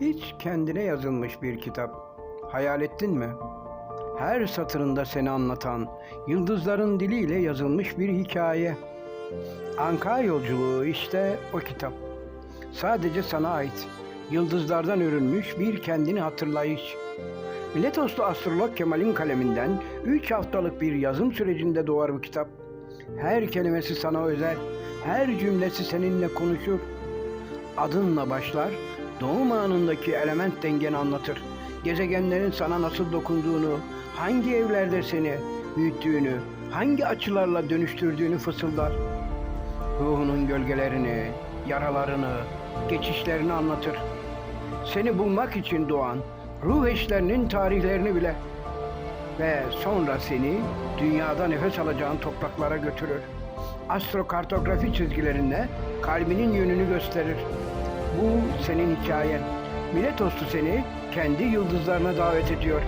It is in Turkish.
Hiç kendine yazılmış bir kitap. Hayal ettin mi? Her satırında seni anlatan, yıldızların diliyle yazılmış bir hikaye. Anka yolculuğu işte o kitap. Sadece sana ait. Yıldızlardan örülmüş bir kendini hatırlayış. Miletoslu astrolog Kemal'in kaleminden 3 haftalık bir yazım sürecinde doğar bu kitap. Her kelimesi sana özel, her cümlesi seninle konuşur. Adınla başlar, doğum anındaki element dengeni anlatır. Gezegenlerin sana nasıl dokunduğunu, hangi evlerde seni büyüttüğünü, hangi açılarla dönüştürdüğünü fısıldar. Ruhunun gölgelerini, yaralarını, geçişlerini anlatır. Seni bulmak için doğan ruh eşlerinin tarihlerini bile ve sonra seni dünyada nefes alacağın topraklara götürür. Astrokartografi çizgilerinde kalbinin yönünü gösterir. Bu senin hikayen. Miletoslu seni kendi yıldızlarına davet ediyor.